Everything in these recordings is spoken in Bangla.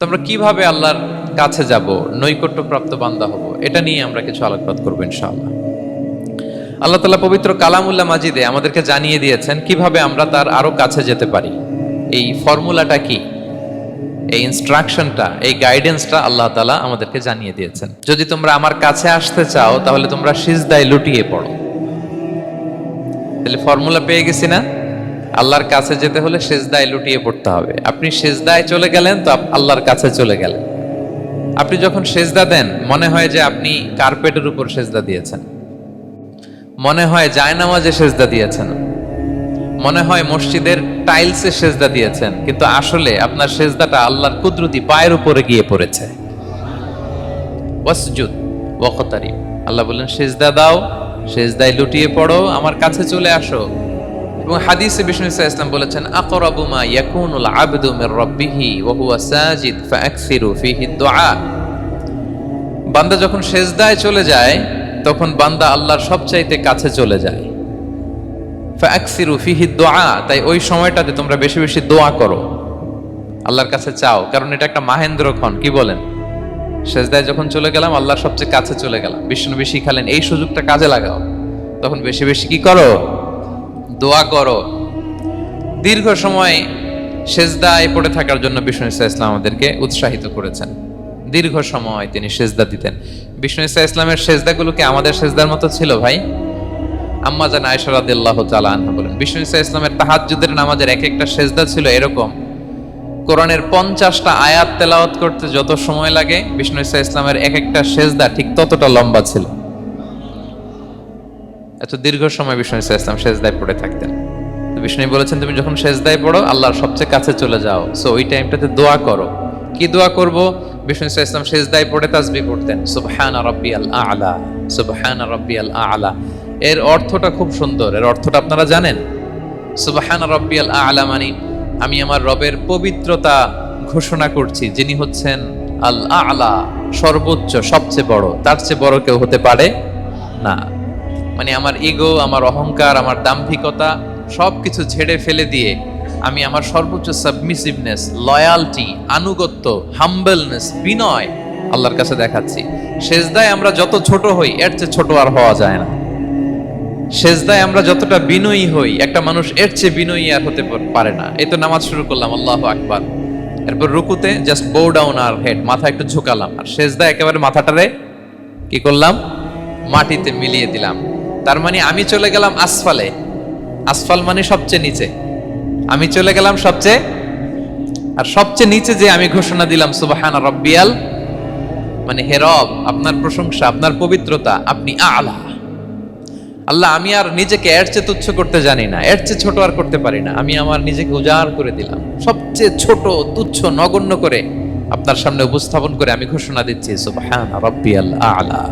তো আমরা কীভাবে আল্লাহর কাছে যাব? নৈকট্যপ্রাপ্ত বান্দা হব। এটা নিয়ে আমরা কিছু আলোকপাত করব ইনশাআল্লাহ। আল্লাহ তালা পবিত্র কালামুল্লাহ মাজিদে আমাদেরকে জানিয়ে দিয়েছেন কীভাবে আমরা তার আরও কাছে যেতে পারি। এই ফর্মুলাটা কি? এই ইনস্ট্রাকশনটা, এই গাইডেন্সটা আল্লাহ তালা আমাদেরকে জানিয়ে দিয়েছেন। যদি তোমরা আমার কাছে আসতে চাও, তাহলে তোমরা সিজদায় লুটিয়ে পড়ো। তাহলে ফর্মুলা পেয়ে গেছি না? আল্লাহর কাছে যেতে হলে সেজদায় লুটিয়ে পড়তে হবে। আপনি সেজদায় চলে গেলেন তো আল্লাহর কাছে চলে গেলেন। আপনি যখন সেজদা দেন, মনে হয় যে আপনি কার্পেটের উপর সেজদা দিয়েছেন। মনে হয় জায়নামাজে সেজদা দিয়েছেন। মনে হয় মসজিদের টাইলসে সেজদা দিয়েছেন। কিন্তু আসলে আপনার সেজদাটা আল্লাহর কুদরতি পায়ের উপরে গিয়ে পড়েছে। ওয়াসজুদ ওয়াকতারি আল্লাহ বললেন, সেজদা দাও, সেজদায় লুটিয়ে পড়ো, আমার কাছে চলে আসো। এবং হাদিসে বিষ্ণু ইসা ইসলাম বলেছেন, আকরাবু ইয়াকুনুল আবদু মির রাব্বিহি ওয়া হুয়া সাজিদ ফাআকসিরু ফিহি দুআ। বান্দা যখন সেজদায় চলে যায়, তখন বান্দা আল্লাহর সবচাইতে কাছে চলে যায়। ফাআকসিরু ফিহি দুআ। তাই ওই সময়টাতে তোমরা বেশি বেশি দোয়া করো। আল্লাহর কাছে চাও, কারণ এটা একটা মাহেন্দ্র ক্ষণ কি বলেন? সেজদায় যখন চলে গেলাম, আল্লাহর সবচেয়ে কাছে চলে গেলাম। বিষ্ণু শিখালেন এই সুযোগটা কাজে লাগাও। তখন বেশি বেশি কি করো? দোয়া করো। দীর্ঘ সময় সেজদায় পড়ে থাকার জন্য বিষ্ণু ইসা ইসলাম আমাদেরকে উৎসাহিত করেছেন। দীর্ঘ সময় তিনি সেজদা দিতেন। বিষ্ণু ইসা ইসলামের সেজদাগুলো কি আমাদের সেজদার মতো ছিল ভাই? আম্মা জান আয়েশা রাদিয়াল্লাহু তাআলা আনহা বলেন, বিষ্ণু ইসা ইসলামের তাহাজ্জুদের নামাজের এক একটা সেজদা ছিল এরকম। কোরআনের পঞ্চাশটা আয়াত তেলাওয়াত করতে যত সময় লাগে, বিষ্ণু ইসা ইসলামের এক একটা সেজদা ঠিক ততটা লম্বা ছিল। এত দীর্ঘ সময় বিষ্ণু ইসা ইসলাম সেজদায় পড়ে থাকতেন। বিষ্ণু বলেছেন, তুমি যখন সেজদায় পড়ো, আল্লাহর সবচেয়ে কাছে চলে যাও। সো ওই টাইমটাতে দোয়া করো। কি দোয়া করব? বিষ্ণু ইসা ইসলাম সেজদায় পড়ে তাসবি পড়তেন সুবহানা রাব্বিয়াল আ'লা, সুবহানা রাব্বিয়াল আ'লা। এর অর্থটা খুব সুন্দর। এর অর্থটা আপনারা জানেন? সুবহান রব্বিয়াল আ'লা মানে আমি আমার রবের পবিত্রতা ঘোষণা করছি। যিনি হচ্ছেন আল আ'লা সর্বোচ্চ, সবচেয়ে বড়। তার চেয়ে বড় কেউ হতে পারে না। মানে আমার ইগো আমার অহংকার, আমার দাম্ভিকতা সবকিছু ছেড়ে ফেলে দিয়ে আমি আমার সর্বোচ্চ সাবমিসিভনেস লয়ালটি আনুগত্য হাম্বলনেস বিনয় আল্লাহর কাছে দেখাচ্ছি। সেজদায় আমরা যত ছোট হই, এর চেয়ে ছোট আর হওয়া যায় না। সেজদায় আমরা যতটা বিনয়ী হই, একটা মানুষ এর চেয়ে বিনয়ী আর হতে পারে না। এই তো নামাজ শুরু করলাম, আল্লাহ আকবার। এরপর রুকুতে জাস্ট বো ডাউন আর হেড মাথা একটু ঝুঁকালাম। আর সেজদায় একেবারে মাথাটারে কি করলাম? মাটিতে মিলিয়ে দিলাম। তার মানে আমি চলে গেলাম আসফালে। আসফাল মানে সবচেয়ে নিচে। আমি চলে গেলাম সবচেয়ে আর সবচেয়ে নিচে যে আমি ঘোষণা দিলাম সুবাহানা রব্বিয়াল মানে হে রব, আপনার প্রশংসা, আপনার পবিত্রতা, আপনি আলা। আল্লাহ, আমি আর নিজেকে এর চেয়ে তুচ্ছ করতে জানি না, এর চেয়ে ছোট আর করতে পারি না। আমি আমার নিজেকে উজাড় করে দিলাম। সবচেয়ে ছোট, তুচ্ছ, নগণ্য করে আপনার সামনে উপস্থাপন করে আমি ঘোষণা দিচ্ছি সুবহান রব্বিয়াল আলা।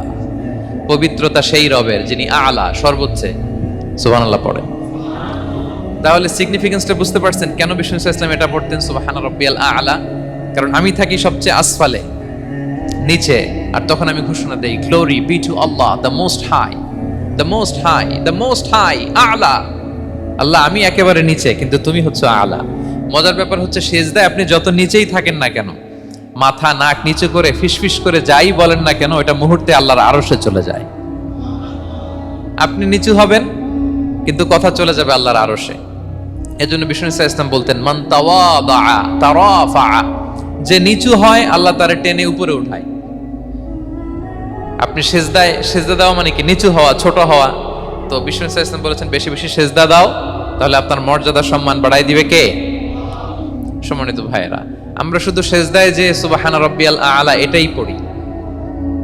পবিত্রতা সেই রবের, যিনি আলা, সর্বোচ্চে। সুবহানাল্লাহ পড়ে। তাহলে সিগনিফিকেন্সটা বুঝতে পারছেন কেন বিষ্ণু ইসা ইসলাম এটা পড়তেন? সুবহান রাব্বিয়াল আলা। কারণ আমি থাকি সবচেয়ে আসফালে, নিচে। আর তখন আমি ঘোষণা দেই glory be to Allah the most high the most high the most high আলা। আল্লাহ, আমি একেবারে নিচে, কিন্তু তুমি হচ্ছে আলা। মজার ব্যাপার হচ্ছে, সেজদায় আপনি যত নিচেই থাকেন না কেন মাথা, নাক নিচু করে ফিসফিস করে যাই বলেন না কেন এটা মুহূর্তে আল্লাহর আরশে চলে যায়। আপনি নিচু হবেন, কিন্তু কথা চলে যাবে আল্লাহর আরশে। এজন্য বিষ্ণু ইসা ইসলাম বলতেন, মান যে নিচু হয়, আল্লাহ তারে টেনে উপরে উঠায়। আপনি সেজদায়, সেজদা দেওয়া মানে কি? নিচু হওয়া, ছোট হওয়া। তো বিষ্ণু ইসা ইসলাম বলেছেন, বেশি বেশি সেজদা দাও, তাহলে আপনার মর্যাদা সম্মান বাড়াই দিবে কে? সম্মানিত ভাইয়েরা আমরা শুধু সেজদায় যে সুবাহানা রব্বিয়াল আলা এটাই পড়ি।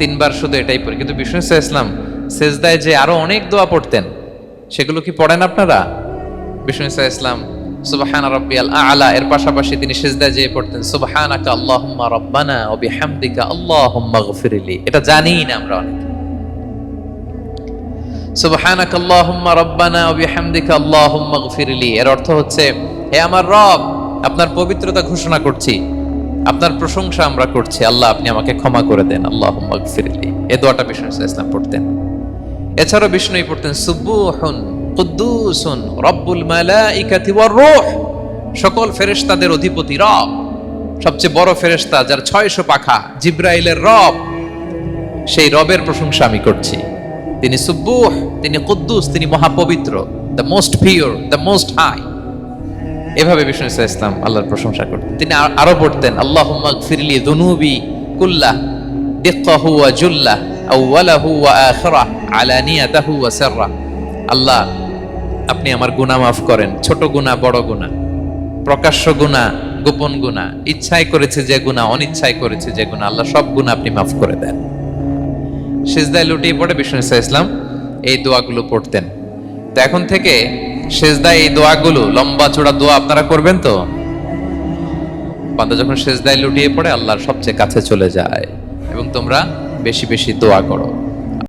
তিনবার শুধু এটাই পড়ি। কিন্তু বিষ্ণু ইসা ইসলাম সেজদায় যে আরও অনেক দোয়া পড়তেন, সেগুলো কি পড়েন আপনারা? বিষ্ণু ইসা ইসলাম সুবহান রাব্বিয়াল আলা এর পাশাপাশি তিনি সিজদায় যেয়ে পড়তেন, সুবহানাকা আল্লাহুম্মা রাব্বানা ওয়া বিহামদিকা আল্লাহুম্মা গফিরলি এটা জানি না আমরা অনেক। সুবহানাকা আল্লাহুম্মা রাব্বানা ওয়া বিহামদিকা আল্লাহুম্মা গফিরলি এর অর্থ হচ্ছে, হে আমার রব আপনার পবিত্রতা ঘোষণা করছি। আপনার প্রশংসা আমরা করছি। আল্লাহ, আপনি আমাকে ক্ষমা করে দেন। আল্লাহ গফিরলি এ দোয়াটা বিষ্ণু ইসা ইসলাম পড়তেন। এছাড়াও বিষ্ণুই পড়তেন, সুবুহুন কুদ্দুসুন রব্বুল মালাইকাতি ওয়ার রূহ। সকল ফেরেশতাদের অধিপতি রব। সবচেয়ে বড় ফেরেশতা যার ছয়শো পাখা জিব্রাইলের রব, সেই রবের প্রশংসা আমি করছি। তিনি সুব্বুহ তিনি কুদ্দুস, তিনি মহাপবিত্র the most pure the most high এভাবে বিষ্ণু ইসা ইসলাম আল্লাহর প্রশংসা করতেন। তিনি আর- আরও পড়তেন আল্লাহ ফিরলি দুনুবি কুল্লাহ, দিক্কাহু জুল্লাহ, আউওয়ালাহু ওয়া আখিরাহ, আলানিয়াতাহু সিররা আল্লাহ, আপনি আমার গুনাহ মাফ করেন, ছোট গুনাহ, বড় গুনাহ, প্রকাশ্য গুনাহ, গোপন গুনাহ, ইচ্ছায় করেছে যে গুনাহ, অনিচ্ছায় করেছে যে গুনাহ, আল্লাহ সব গুনাহ আপনি মাফ করে দেন। সেজদায় লুটিয়ে পড়ে বিষ্ণু ইসা ইসলাম এই দোয়াগুলো পড়তেন। তো এখন থেকে সেজদায় এই দোয়াগুলো, লম্বা চূড়া দোয়া আপনারা করবেন তো? বান্দা যখন সেজদায় লুটিয়ে পড়ে, আল্লাহর সবচেয়ে কাছে চলে যায়। এবং তোমরা বেশি বেশি দোয়া করো।